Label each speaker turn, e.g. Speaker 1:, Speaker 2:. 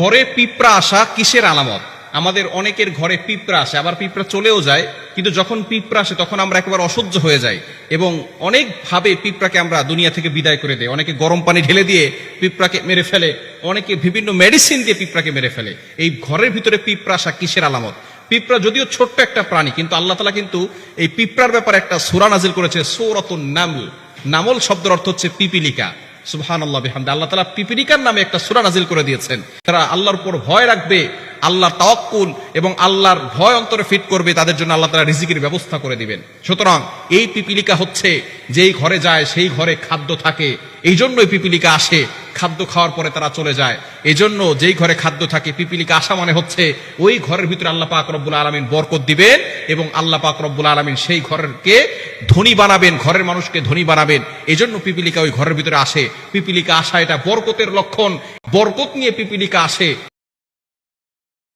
Speaker 1: ঘরে পিঁপড়া আসা কিসের আলামত? আমাদের অনেকের ঘরে পিঁপড়া আসে, আবার পিঁপড়া চলেও যায়, কিন্তু যখন পিঁপড়া আসে তখন আমরা একেবারে অসহ্য হয়ে যাই এবং অনেকভাবে পিঁপড়াকে আমরা দুনিয়া থেকে বিদায় করে দেই। অনেকে গরম পানি ঢেলে দিয়ে পিঁপড়াকে মেরে ফেলে, অনেকে বিভিন্ন মেডিসিন দিয়ে পিঁপড়াকে মেরে ফেলে। এই ঘরের ভিতরে পিঁপড়া আসা কিসের আলামত? পিঁপড়া যদিও ছোট্ট একটা প্রাণী, কিন্তু আল্লাহ তালা কিন্তু এই পিঁপড়ার ব্যাপারে একটা সুরা নাজিল করেছে, সৌরতুন নামল। নামল শব্দের অর্থ হচ্ছে পিপিলিকা। সুবহান আল্লাহ বিহামদে আল্লাহ তালা পিপিলিকার নামে একটা সুরা নাজিল করে দিয়েছেন। তারা আল্লাহর উপর ভয় রাখবে আল্লাহ তাওয়াক্কুল এবং আল্লাহর ভয় অন্তরে ফিট করবে, তাদের জন্য আল্লাহ তালা রিজিকের ব্যবস্থা করে দিবেন। সুতরাং এই পিপিলিকা হচ্ছে, যেই ঘরে যায়, সেই ঘরে খাদ্য থাকে এই জন্যই পিপিলিকা আসে। খাদ্য খাওয়ার পরে তারা চলে যায়। এজন্য জন্য যেই ঘরে খাদ্য থাকে, পিপিলিকা আসা মানে হচ্ছে ওই ঘরের ভিতরে আল্লাহ পাক রব্বুল আলমিন বরকত দিবেন এবং আল্লাহ পাক রব্বুল আলমিন সেই ঘরকে ধনী বানাবেন, ঘরের মানুষকে ধনী বানাবেন। এই জন্য পিপিলিকা ওই ঘরের ভিতরে আসে। পিপিলিকা আসা এটা বরকতের লক্ষণ। বরকত নিয়ে পিপিলিকা আসে।